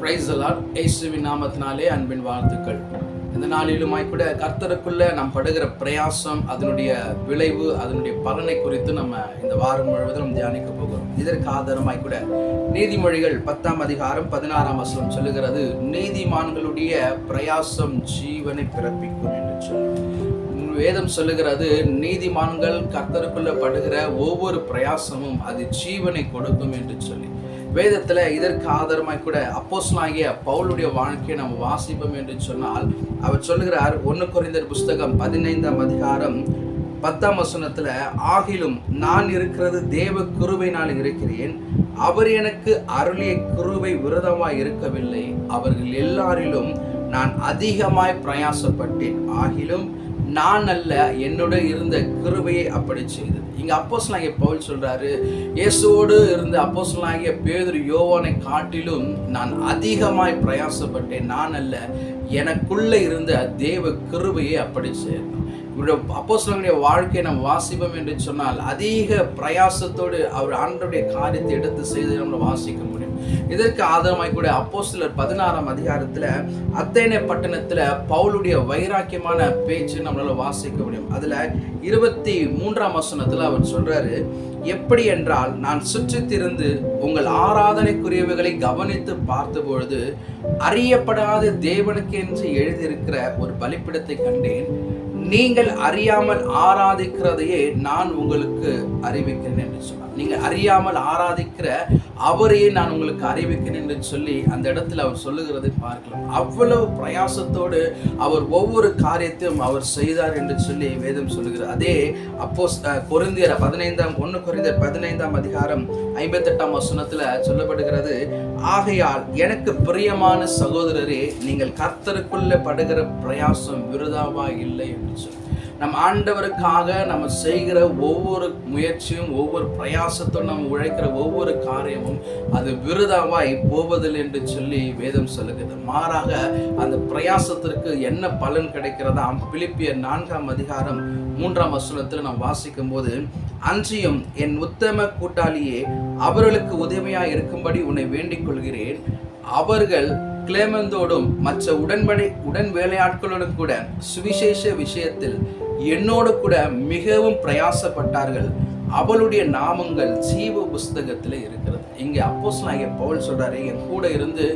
Price allot இயேசுவின் நாமத்தினாலே அன்பின் வாழ்த்துக்கள். இந்த நாளிலுமாய் கூட கர்த்தருக்குள்ள நாம் படுகிற பிரயாசம் அதனுடைய விளைவு அதனுடைய பலனை குறித்து நம்ம இந்த வாரம் முழுவதும் தியானிக்க போகிறோம். இதற்கு ஆதாரமாய் கூட நீதிமொழிகள் பத்தாம் அதிகாரம் பதினாறாம் வசனம் சொல்லுகிறது நீதிமான்களுடைய பிரயாசம் ஜீவனை பிறப்பிக்கும் என்று சொல்லி வேதம் சொல்லுகிறது நீதிமான்கள் கர்த்தருக்குள்ள படுகிற ஒவ்வொரு பிரயாசமும் அது ஜீவனை கொடுக்கும் என்று சொல்லி. வேதத்தில் இதற்கு ஆதாரமாக கூட அப்போஸ்லாகிய பவுலுடைய வாழ்க்கையை நம்ம வாசிப்போம் என்று சொன்னால் அவர் சொல்லுகிறார் ஒன்று குறைந்தர் புஸ்தகம் பதினைந்தாம் அதிகாரம் பத்தாம் வசனத்தில் ஆகிலும் நான் இருக்கிறது தேவ குருவைனால் இருக்கிறேன். அவர் எனக்கு அருளிய குருவை விரதமாய் இருக்கவில்லை. அவர்கள் எல்லாரிலும் நான் அதிகமாய் பிரயாசப்பட்டேன். ஆகிலும் நான் அல்ல என்னோட இருந்த கிருபையை அப்படி செய்தது. இங்க அப்போஸ்லாகிய பவுல் சொல்றாரு இயேசுவோடு இருந்த அப்போஸ்லாகிய பேதர் யோவானை காட்டிலும் நான் அதிகமாய் பிரயாசப்பட்டேன். நான் அல்ல எனக்குள்ள இருந்த தேவ கிருபையை அப்படி செய்தேன். இவருடைய அப்போஸ்தலனுடைய வாழ்க்கையை நம்ம வாசிப்போம் என்று சொன்னால் அதிக பிரயாசத்தோடு அவர் ஆண்டருடைய காரியத்தை எடுத்து செய்து நம்ம வாசிக்க முடியும். இதற்கு ஆதாரமாய் கூட அப்போஸ்தலர் பதினாறாம் அதிகாரத்தில் அத்தேனே பட்டணத்தில் பவுலுடைய வைராக்கியமான பேச்சு நம்மளால் வாசிக்க முடியும். அதில் இருபத்தி மூன்றாம் வசனத்தில் அவர் சொல்கிறாரு எப்படி என்றால் நான் சுற்றித்திருந்து உங்கள் ஆராதனைக்குரியவைகளை கவனித்து பார்த்த பொழுது அறியப்படாத தேவனுக்கு என்று எழுதியிருக்கிற ஒரு பலிப்பிடத்தை கண்டேன். நீங்கள் அறியாமல் ஆராதிக்கிறதையே நான் உங்களுக்கு அறிவிக்கிறேன் என்று சொன்னார். நீங்கள் அறியாமல் ஆராதிக்கிற அவரையே நான் உங்களுக்கு அறிவிக்கிறேன் என்று சொல்லி அந்த இடத்துல அவர் சொல்லுகிறதை பார்க்கலாம். அவ்வளவு பிரயாசத்தோடு அவர் ஒவ்வொரு காரியத்தையும் அவர் செய்தார் என்று சொல்லி வேதம் சொல்லுகிறார் அதே அப்போ கொரிந்தியர் பதினைந்தாம் ஒன்று குறைந்தர் பதினைந்தாம் அதிகாரம் ஐம்பத்தெட்டாம் வசனத்தில் சொல்லப்படுகிறது ஆகையால் எனக்கு பிரியமான சகோதரரே நீங்கள் கர்த்தருக்குள்ளே படுகிற பிரயாசம் விருதாவா இல்லை என்று நம் ஆண்டவருக்காக நம்ம செய்கிற ஒவ்வொரு முயற்சியும் ஒவ்வொரு பிரயாசத்தும் நம்ம உழைக்கிற ஒவ்வொரு காரியமும் அது விருதாவாய் போவதில்லை என்று சொல்லி வேதம் சொல்லுகிறது. மாறாக அந்த பிரயாசத்திற்கு என்ன பலன் கிடைக்கிறதா? பிலிப்பிய நான்காம் அதிகாரம் மூன்றாம் வசனத்தில் நாம் வாசிக்கும் போது அன்றியும் என் உத்தம கூட்டாளியே அவர்களுக்கு உதவியாக இருக்கும்படி உன்னை வேண்டிக் கொள்கிறேன் அவர்கள் கிளேமந்தோடும் மற்ற உடன்படி உடன் வேலையாட்களோடும் கூட சுவிசேஷ விஷயத்தில் என்னோடு கூட மிகவும் பிரயாசப்பட்டார்கள். அவளுடைய நாமங்கள் ஜீவ புஸ்தகத்தில் இருக்கிறது. இங்கே அப்போஸ் நான் பவுல் சொல்கிறாரு என் கூட இருந்து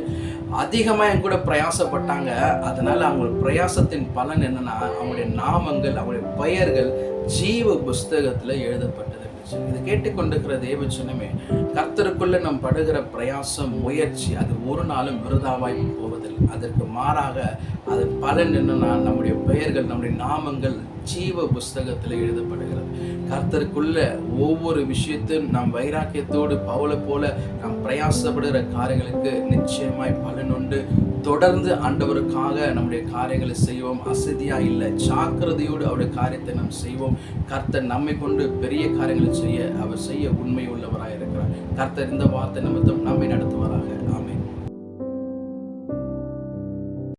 அதிகமாக என் கூட பிரயாசப்பட்டாங்க. அதனால் அவங்க பிரயாசத்தின் பலன் என்னன்னா அவங்களுடைய நாமங்கள் அவங்களுடைய பெயர்கள் ஜீவ புஸ்தகத்தில் எழுதப்பட்டது. இது கேட்டுக்கொண்டிருக்கிற தேவச்சனமே கர்த்தருக்குள்ள நம் படுகிற பிரயாசம் முயற்சி அது ஒரு நாளும் விருதாவாய் போவதில்லை. அதற்கு மாறாக அது பலன் என்னன்னா நம்முடைய பெயர்கள் நம்முடைய நாமங்கள் ஜீவ புஸ்தகத்தில் எழுதப்படுகிறது. கர்த்தருக்குள்ள ஒவ்வொரு விஷயத்தையும் நாம் வைராக்கியத்தோடு பவுல போல நாம் பிரயாசப்படுகிற காரியங்களுக்கு நிச்சயமாய் பலன் உண்டு. தொடர்ந்து ஆண்டவருக்காக நம்முடைய காரியங்களை செய்வோம். அசதியா இல்லை ஜாக்கிரதையோடு அவருடைய காரியத்தை நாம் செய்வோம். கர்த்தர் நம்மை கொண்டு பெரிய காரியங்களை செய்ய அவர் செய்ய உண்மை உள்ளவராக இருக்கிறார் கர்த்தர் இந்த வார்த்தை நிமித்தம் நம்மை நடத்துவாராக. ஆமென்.